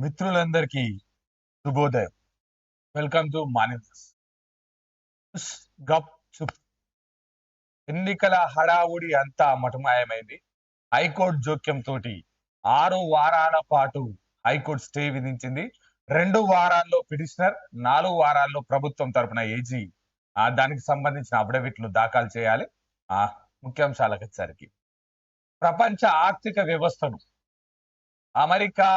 మిత్రులందరికీ శుభోదయం. Welcome to monitors గప్ చుప్ ఎన్నికల హడావుడి అంతా మటుమాయమైంది. హైకోర్టు జోక్యం తోటి ఆరు వారాల పాటు హైకోర్టు స్టే విధించింది. రెండు వారాల్లో పిటిషనర్ నాలుగు వారాల్లో ప్రభుత్వం తరపున ఏజీ. దానికి సంబంధించిన అఫిడవిట్లు దాఖలు చేయాలి. ఆ ముఖ్యాంశాలకు వచ్చేసరికి ప్రపంచ ఆర్థిక వ్యవస్థను అమెరికా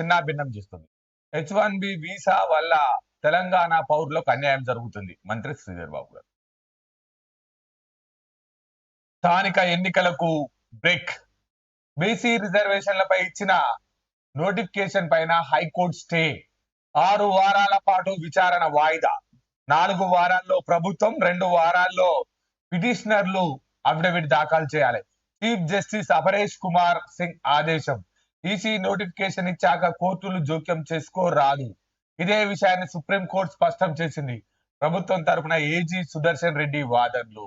చిన్నాభిన్నం చేస్తుంది. హెచ్ వన్ బి వీసా వల్ల తెలంగాణ పౌరులకు అన్యాయం జరుగుతుంది. మంత్రి శ్రీధర్ బాబు గారు. స్థానిక ఎన్నికలకు బ్రేక్. బీసీ రిజర్వేషన్లపై ఇచ్చిన నోటిఫికేషన్ పైన హైకోర్టు స్టే. ఆరు వారాల పాటు విచారణ వాయిదా. నాలుగు వారాల్లో ప్రభుత్వం రెండు వారాల్లో పిటిషనర్లు అఫిడవిట్ దాఖలు చేయాలి. చీఫ్ జస్టిస్ అపరేష్ కుమార్ సింగ్ ఆదేశం. ఈసీ నోటిఫికేషన్ ఇచ్చాక కోర్టులు జోక్యం చేసుకోరాదు. ఇదే విషయాన్ని సుప్రీం కోర్టు స్పష్టం చేసింది. ప్రభుత్వం తరపున ఏజీ సుదర్శన్ రెడ్డి వాదనలు.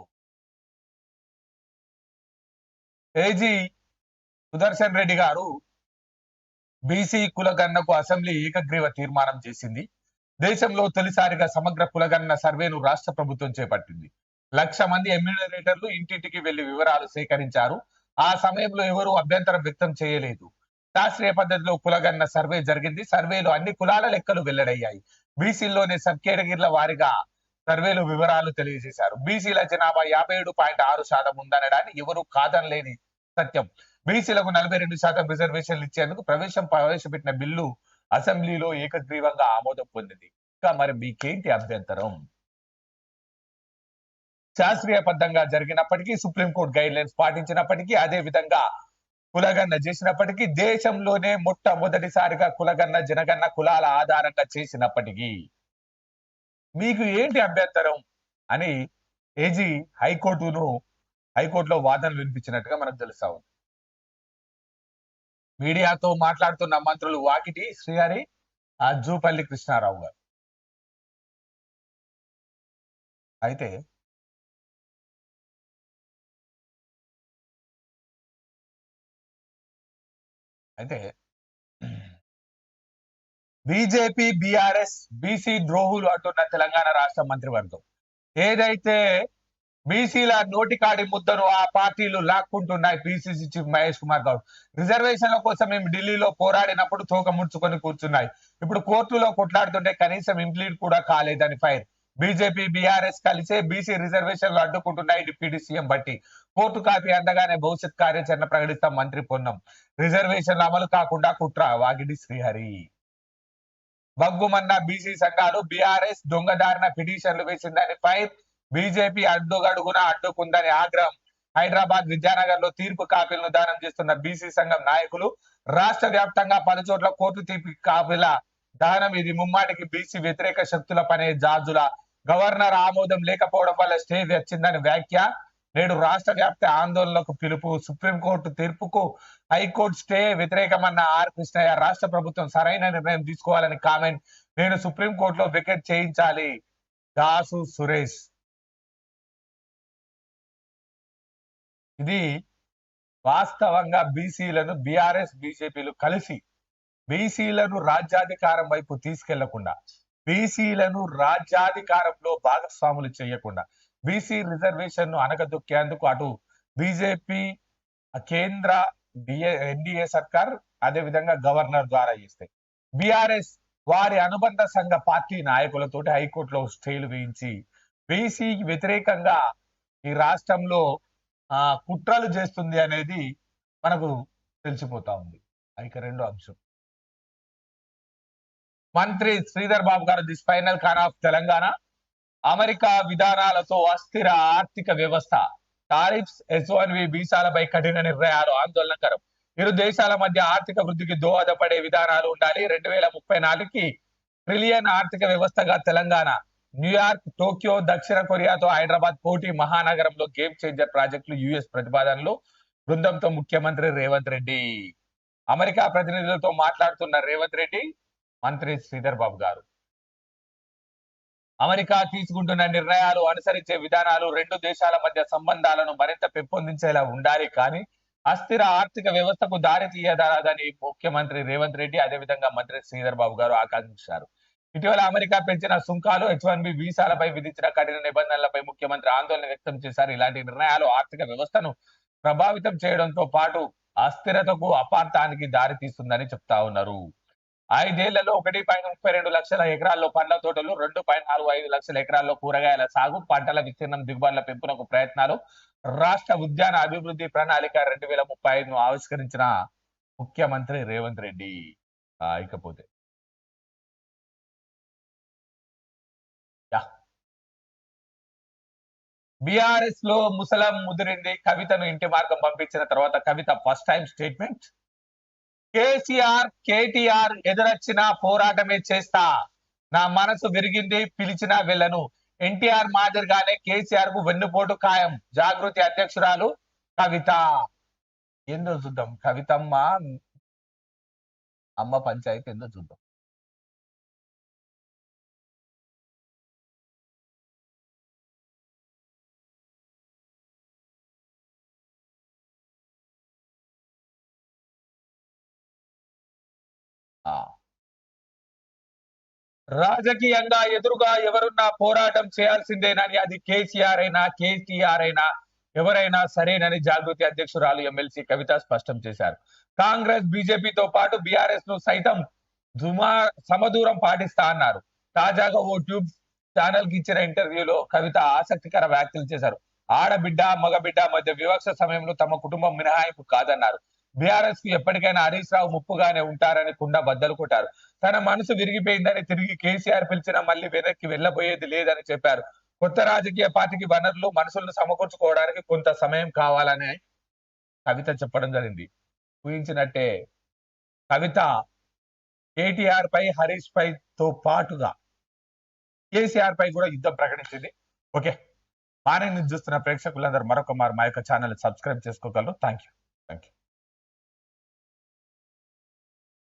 ఏజీ సుదర్శన్ రెడ్డి గారు బీసీ కులగన్నకు అసెంబ్లీ ఏకగ్రీవ తీర్మానం చేసింది. దేశంలో తొలిసారిగా సమగ్ర కులగన్న సర్వేను రాష్ట్ర ప్రభుత్వం చేపట్టింది. లక్ష మంది ఎమ్యూనరేటర్లు ఇంటింటికి వెళ్ళి వివరాలు సేకరించారు. ఆ సమయంలో ఎవరూ అభ్యంతరం వ్యక్తం చేయలేదు. శాస్త్రీయ పద్ధతిలో కులగన్న సర్వే జరిగింది. సర్వేలో అన్ని కులాల లెక్కలు వెల్లడయ్యాయి. బీసీల్లోనే సబ్ కేటగిరీల వారిగా సర్వేలు వివరాలు తెలియజేశారు. బీసీల జనాభా యాభై ఏడు పాయింట్ ఆరు శాతం ఉందనడాన్ని ఎవరు కాదనలేని సత్యం. బీసీలకు నలభై రెండు శాతం రిజర్వేషన్లు ఇచ్చేందుకు ప్రవేశం ప్రవేశపెట్టిన బిల్లు అసెంబ్లీలో ఏకగ్రీవంగా ఆమోదం పొందింది. ఇంకా మరి మీకేంటి అభ్యంతరం? శాస్త్రీయ పద్ధంగా జరిగినప్పటికీ సుప్రీంకోర్టు గైడ్ లైన్స్ పాటించినప్పటికీ అదే విధంగా కులగన్న చేసినప్పటికీ దేశంలోనే మొట్టమొదటిసారిగా కులగన్న జనగన్న కులాల ఆధారంగా చేసినప్పటికీ మీకు ఏంటి అభ్యంతరం అని ఏజీ హైకోర్టును హైకోర్టులో వాదనలు వినిపించినట్టుగా మనకు తెలుస్తా ఉంది. మీడియాతో మాట్లాడుతున్న మంత్రులు వాకిటి శ్రీహరి ఆ జూపల్లి కృష్ణారావు గారు. అయితే అయితే బీజేపీ బీఆర్ఎస్ బీసీ ద్రోహులు అంటున్న తెలంగాణ రాష్ట్ర మంత్రివర్గం. ఏదైతే బీసీల నోటికాడి ముద్దను ఆ పార్టీలు లాక్కుంటున్నాయి పిసిసి చీఫ్ మహేష్ కుమార్ గౌడ్. రిజర్వేషన్ల కోసం మేము ఢిల్లీలో పోరాడినప్పుడు తోక ముడుచుకొని కూర్చున్నాయి. ఇప్పుడు కోర్టులో కొట్లాడుతుంటే కనీసం ఇంప్లీట్ కూడా కాలేదని ఫైర్. బీజేపీ బీఆర్ఎస్ కలిసే బీసీ రిజర్వేషన్లు అడ్డుకుంటున్నాయి deputy CM Bhatti. Court copy అందగానే భవిష్యత్ కార్యాచరణ ప్రకటిస్తాం మంత్రి పొన్నం. రిజర్వేషన్లు అమలు కాకుండా కుట్ర వాగిడి శ్రీహరి. బగ్గుమన్న బీసీ సంఘాలు బీఆర్ఎస్ దొంగదారిన పిటిషన్లు వేసిందని ఫైర్ బీజేపీ అడ్డుగడుగున అడ్డుకుందని ఆగ్రహం. హైదరాబాద్ విద్యానగర్లో తీర్పు కాపీలను దానం చేస్తున్న బీసీ సంఘం నాయకులు రాష్ట్ర వ్యాప్తంగా పలు చోట్ల కోర్టు తీర్పు కాపీల దహనం ఇది ముమ్మాటికి బీసీ వ్యతిరేక శక్తుల పనే జాజుల. గవర్నర్ ఆమోదం లేకపోవడం వల్ల స్టే వచ్చిందని వ్యాఖ్య. నేడు రాష్ట్ర వ్యాప్త ఆందోళనకు పిలుపు సుప్రీంకోర్టు తీర్పుకు హైకోర్టు స్టే వ్యతిరేకమన్న ఆర్. కృష్ణయ్య రాష్ట్ర ప్రభుత్వం సరైన నిర్ణయం తీసుకోవాలని కామెంట్ నేను సుప్రీంకోర్టులో వికెట్ చేయించాలి. దాసు సురేష్. ఇది వాస్తవంగా బీసీలను బీఆర్ఎస్ బీజేపీలు కలిసి బీసీలను రాజ్యాధికారం వైపు తీసుకెళ్ళకుండా బీసీలను రాజ్యాధికారంలో భాగస్వాములు చేయకుండా బీసీ రిజర్వేషన్ను అనగదొక్కేందుకు అటు బీజేపీ కేంద్ర ఎన్డీఏ సర్కార్ అదే విధంగా గవర్నర్ ద్వారా చేస్తాయి బీఆర్ఎస్ వారి అనుబంధ సంఘ పార్టీ నాయకులతోటి హైకోర్టులో స్టేలు వేయించి బీసీ వ్యతిరేకంగా ఈ రాష్ట్రంలో ఆ కుట్రలు చేస్తుంది అనేది మనకు తెలిసిపోతా ఉంది. ఇక రెండో అంశం. మంత్రి శ్రీధర్ బాబు గారు this final con of Telangana. America విధానాలతో అస్థిర ఆర్థిక వ్యవస్థ. టారిఫ్స్ ఎస్ వన్ వి వీసాలపై కఠిన నిర్ణయాలు ఆందోళనకరం. ఇరు దేశాల మధ్య ఆర్థిక వృద్ధికి దోహదపడే విధానాలు ఉండాలి. రెండు వేల ముప్పై నాలుగుకి ట్రిలియన్ ఆర్థిక వ్యవస్థగా తెలంగాణ. న్యూయార్క్ టోక్యో దక్షిణ కొరియాతో హైదరాబాద్ పోటీ మహానగరంలో గేమ్ చేంజర్ ప్రాజెక్టులు యుఎస్ ప్రతిపాదనలు. బృందంతో ముఖ్యమంత్రి రేవంత్ రెడ్డి. అమెరికా ప్రతినిధులతో మాట్లాడుతున్న రేవంత్ రెడ్డి మంత్రి శ్రీధర్ బాబు గారు. అమెరికా తీసుకుంటున్న నిర్ణయాలు అనుసరించే విధానాలు రెండు దేశాల మధ్య సంబంధాలను మరింత పెంపొందించేలా ఉండాలి కానీ అస్థిర ఆర్థిక వ్యవస్థకు దారి తీయదారదని ముఖ్యమంత్రి రేవంత్ రెడ్డి అదేవిధంగా మంత్రి శ్రీధర్ బాబు గారు ఆకాంక్షించారు. ఇటీవల అమెరికా పెంచిన సుంకాలు హెచ్ వన్ బి వీసాలపై విధించిన కఠిన నిబంధనలపై ముఖ్యమంత్రి ఆందోళన వ్యక్తం చేశారు. ఇలాంటి నిర్ణయాలు ఆర్థిక వ్యవస్థను ప్రభావితం చేయడంతో పాటు అస్థిరతకు అపార్థానికి దారి తీస్తుందని చెప్తా ఉన్నారు. ఐదేళ్ళలో ఒకటి పాయింట్ ముప్పై రెండు లక్షల ఎకరాల్లో పండ్ల తోటలు రెండు పాయింట్ నాలుగు ఐదు లక్షల ఎకరాల్లో కూరగాయల సాగు పంటల విస్తీర్ణం దిగుబడుల పెంపునకు ప్రయత్నాలు. రాష్ట్ర ఉద్యాన అభివృద్ధి ప్రణాళిక రెండు వేల ముప్పై ఐదును ఆవిష్కరించిన ముఖ్యమంత్రి రేవంత్ రెడ్డి. ఇకపోతే. బీఆర్ఎస్లో ముసలం ముదిరింది కవితను ఇంటి మార్గం పంపించిన తర్వాత Kavitha first time statement KCR KTR ఎదురొచ్చిన పోరాటమే చేస్తా. నా మనసు విరిగింది పిలిచినా వెళ్ళను. ఎన్టీఆర్ మాదిరిగానే కేసీఆర్కు వెన్నుపోటు ఖాయం. జాగృతి అధ్యక్షురాలు కవిత. ఏందో చూద్దాం. కవితమ్మ అమ్మ పంచాయతీ ఏందో చూద్దాం. రాజకీయంగా ఎదురుగా ఎవరున్నా పోరాటం చేయాల్సిందేనని అది కేసీఆర్ అయినా కేసీఆర్ అయినా ఎవరైనా సరేనని జాగృతి అధ్యక్షురాలు ఎమ్మెల్సీ కవిత స్పష్టం చేశారు. కాంగ్రెస్ బీజేపీతో పాటు బీఆర్ఎస్ను సైతం దుమా సమదూరం పాటిస్తా అన్నారు. తాజాగా ఓ ట్యూబ్ ఛానల్కి ఇచ్చిన ఇంటర్వ్యూలో కవిత ఆసక్తికర వ్యాఖ్యలు చేశారు. ఆడబిడ్డ మగబిడ్డ మధ్య వివక్ష సమయంలో తమ కుటుంబం మినహాయింపు కాదన్నారు. బీఆర్ఎస్కు ఎప్పటికైనా హరీష్ రావు ముప్పుగానే ఉంటారని కుండ బద్దలు కొట్టారు. తన మనసు విరిగిపోయిందని తిరిగి కేసీఆర్ పిలిచినా మళ్ళీ వెనక్కి వెళ్ళబోయేది లేదని చెప్పారు. కొత్త రాజకీయ పార్టీకి వనరులు మనసులను సమకూర్చుకోవడానికి కొంత సమయం కావాలని కవిత చెప్పడం జరిగింది. ఊహించినట్టే కవిత కేటీఆర్ పై హరీష్ పై తో పాటుగా కేసీఆర్ పై కూడా యుద్ధం ప్రకటించింది. ఓకే. బాగానే నుంచి చూస్తున్న ప్రేక్షకులందరూ మరొక మారు మా యొక్క ఛానల్ సబ్స్క్రైబ్ చేసుకోగలరు. Thank you thank you